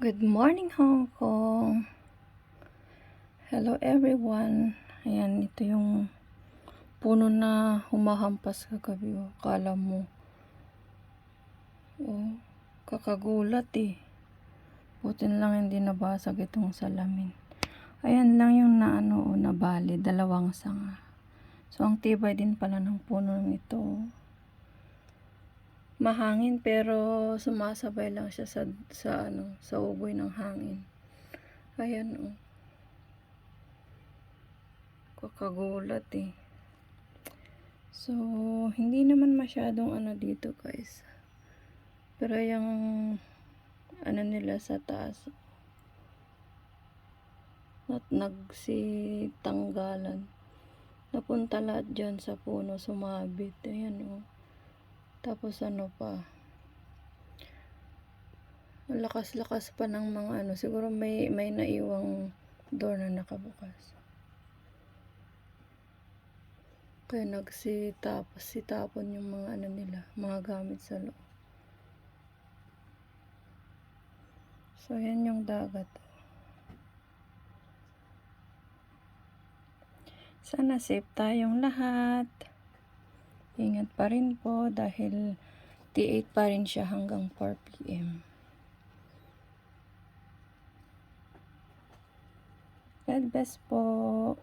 Good morning Hong Kong. Hello everyone. Ayan, ito yung puno na humahampas kagabi. Oh. Kala mo. Oh, kakagulat eh. Buti na lang hindi nabasag itong salamin. Ayan lang yung na ano, oh, nabali. Dalawang sanga. So, ang tibay din pala ng puno nito. Mahangin pero sumasabay lang siya sa sa ano, sa ugoy ng hangin. Ayan oh. Kakagulat eh. So, hindi naman masyadong ano dito guys. Pero yung ano nila sa taas at nagsitanggalan. Napunta lahat dyan sa puno, sumabit. Ayan oh. Tapos ano pa. Ang lakas-lakas pa ng mga ano. Siguro may, may naiwang door na nakabukas. Kaya nagsitapos, sitapon yung mga ano nila, mga gamit sa loob. So, yan yung dagat. Sana safe tayong lahat. Ingat pa rin po dahil T8 pa rin siya hanggang 4 p.m. God bless po.